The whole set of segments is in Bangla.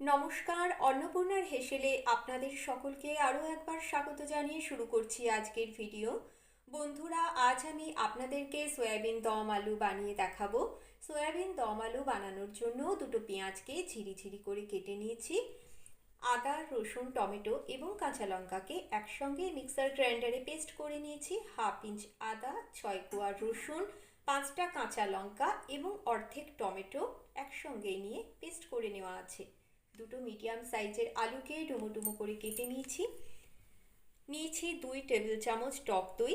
নমস্কার, অন্নপূর্ণার হেসেলে আপনাদের সকলকে আরও একবার স্বাগত জানিয়ে শুরু করছি আজকের ভিডিও। বন্ধুরা, আজ আমি আপনাদেরকে সয়াবিন দম আলু বানিয়ে দেখাবো। সয়াবিন দম আলু বানানোর জন্য দুটো পেঁয়াজকে ঝিরি ঝিরি করে কেটে নিয়েছি। আদা, রসুন, টমেটো এবং কাঁচা লঙ্কাকে একসঙ্গে মিক্সার গ্রাইন্ডারে পেস্ট করে নিয়েছি। হাফ ইঞ্চ আদা, ছয় কোয়া রসুন, পাঁচটা কাঁচা লঙ্কা এবং অর্ধেক টমেটো একসঙ্গে নিয়ে পেস্ট করে নেওয়া আছে। দুটো মিডিয়াম সাইজের আলুকে ডুমো ডুমো করে কেটে নিয়েছি। নিয়েছি দুই টেবিল চামচ টক দই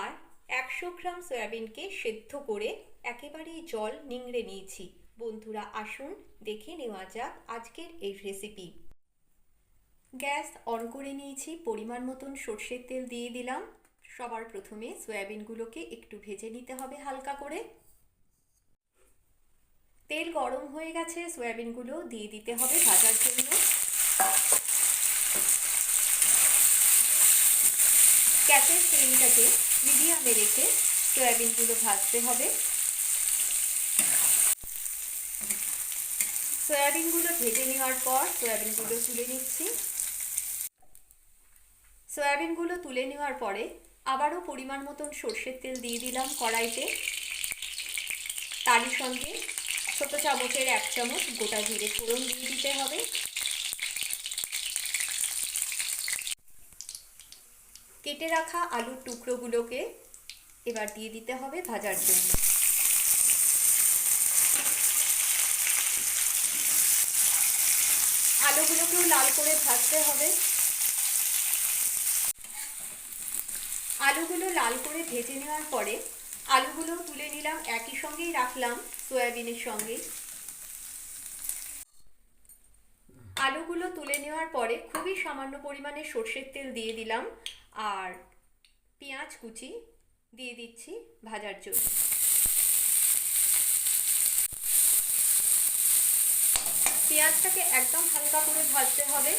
আর একশো গ্রাম সয়াবিনকে সেদ্ধ করে একেবারেই জল নিংড়ে নিয়েছি। বন্ধুরা, আসুন দেখে নেওয়া যাক আজকের এই রেসিপি গ্যাস অন করে নিয়েছি, পরিমাণ মতন সর্ষের তেল দিয়ে দিলাম। সবার প্রথমে সয়াবিনগুলোকে একটু ভেজে নিতে হবে হালকা করে। তেল গরম হয়ে গেছে, সয়াবিনগুলো দিয়ে দিতে হবে ভাজার জন্য। গ্যাসের ফ্লেমটাকে মিডিয়ামে রেখে সয়াবিনগুলো ভাজতে হবে। সয়াবিনগুলো ভেজে নেওয়ার পর সয়াবিনগুলো তুলে নিচ্ছি। সয়াবিনগুলো তুলে নেওয়ার পরে আবারও পরিমাণ মতন সর্ষের তেল দিয়ে দিলাম কড়াইতে। তারই সঙ্গে ছোটো চামচের এক চামচ গোটা জিরে ফোড়ন দিয়ে দিতে হবে। কেটে রাখা আলুর টুকরোগুলোকে এবার দিয়ে দিতে হবে ভাজার জন্য। আলুগুলোকেও লাল করে ভাজতে হবে। আলুগুলো লাল করে ভেজে নেওয়ার পরে আলুগুলো তুলে নিলাম, একই সঙ্গেই রাখলাম সয়াবিনের সঙ্গে। আলুগুলো তুলে নেওয়ার পরে খুবই সামান্য পরিমাণে সর্ষের তেল দিয়ে দিলাম আর পেঁয়াজ কুচি দিয়ে দিচ্ছি ভাজার জন্য। পেঁয়াজটাকে একদম হালকা করে ভাজতে হবে।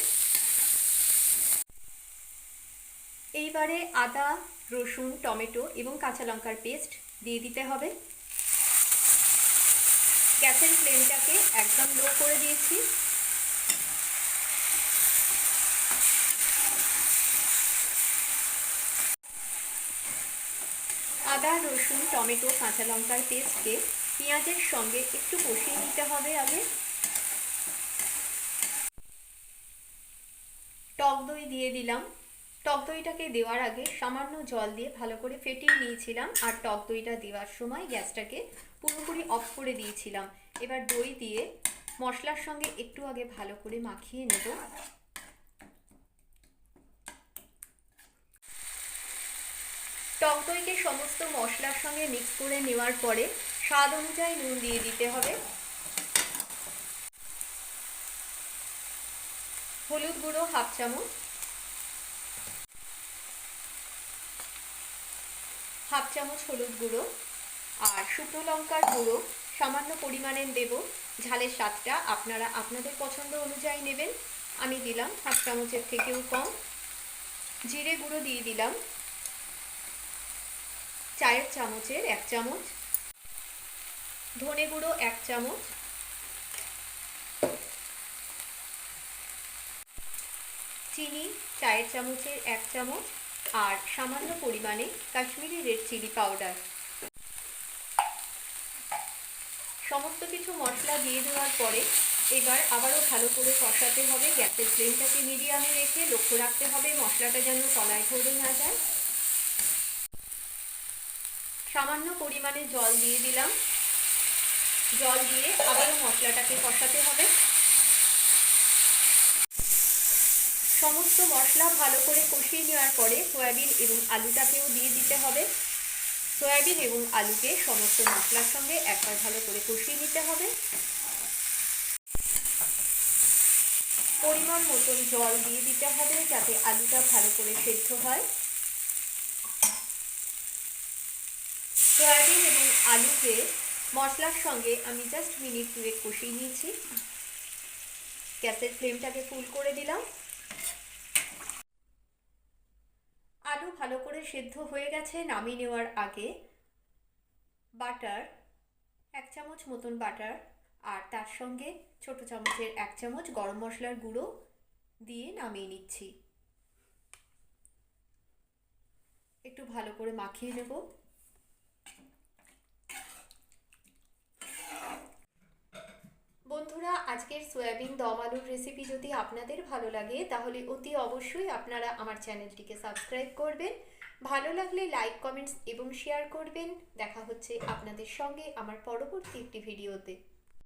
এইবারে আদা রসুন, টমেটো এবং কাঁচা লঙ্কার পেস্ট দিয়ে দিতে হবে। গ্যাসের ফ্লেমটাকে একদম লো করে দিয়েছি। আদা, রসুন, টমেটো, কাঁচা লঙ্কার পেস্টকে পেঁয়াজের সঙ্গে একটু কষিয়ে নিতে হবে আগে। টক দই দিয়ে দিলাম। টক দইটাকে দেওয়ার আগে সামান্য জল দিয়ে ভালো করে ফেটিয়ে নিয়েছিলাম আর টক দইটা দেওয়ার সময় গ্যাসটাকে পুরোপুরি অফ করে দিয়েছিলাম। এবার দই দিয়ে মশলার সঙ্গে একটু আগে ভালো করে মাখিয়ে নেব। টক দইকে সমস্ত মশলার সঙ্গে মিক্স করে নেওয়ার পরে স্বাদ অনুযায়ী নুন দিয়ে দিতে হবে। হলুদ গুঁড়ো হাফ চামচ। হাফ চামচ হলুদ গুঁড়ো আর শুকনো লঙ্কার গুঁড়ো। সামান্য পরিমাণে দেব। ঝালের স্বাদটা আপনারা আপনাদের পছন্দ অনুযায়ী নেবেন। আমি দিলাম হাফ চামচের থেকেও কম। জিরে গুঁড়ো দিয়ে দিলাম। চায়ের চামচের এক চামচ। ধনে গুঁড়ো এক চামচ। চিনি চায়ের চামচের এক চামচ। আর সামান্য পরিমাণে কাশ্মীরি রেড চিলি পাউডার। সমস্ত কিছু মশলা দিয়ে দেওয়ার পরে এবার আবারও ভালো করে কষাতে হবে। গ্যাসের ফ্লেমটাকে মিডিয়ামে রেখে লক্ষ্য রাখতে হবে মশলাটা যেন তলায় ধরে না যায়। সামান্য পরিমাণে জল দিয়ে দিলাম। জল দিয়ে আবারও মশলাটাকে কষাতে হবে। সমস্ত মশলা ভালো করে কষিয়ে নেওয়ার পরে সয়াবিন এবং আলুটাকেও দিয়ে দিতে হবে। সয়াবিন এবং আলুকে সমস্ত মশলার সঙ্গে একবার ভালো করে কষিয়ে নিতে হবে। পরিমাণ মতন জল দিয়ে দিতে হবে যাতে আলুটা ভালো করে সেদ্ধ হয়। সয়াবিন এবং আলুকে মশলার সঙ্গে আমি জাস্ট মিনিট দুয়েক কষিয়ে নিয়েছি। গ্যাসের ফ্লেমটাকে ফুল করে দিলাম। আলু ভালো করে সেদ্ধ হয়ে গেছে, নামিয়ে নেওয়ার আগে বাটার, এক চামচ মতন বাটার, আর তার সঙ্গে ছোট চামচের এক চামচ গরম মশলার গুঁড়ো দিয়ে নামিয়ে নিচ্ছি। একটু ভালো করে মাখিয়ে নেব বন্ধুরা আজকের সয়াবিন দম আলুর রেসিপি যদি আপনাদের ভালো লাগে, তাহলে অতি অবশ্যই আপনারা আমার চ্যানেলটিকে সাবস্ক্রাইব করবেন। ভালো লাগলে লাইক কমেন্টস এবং শেয়ার করবেন। দেখা হচ্ছে আপনাদের সঙ্গে আমার পরবর্তী একটি ভিডিওতে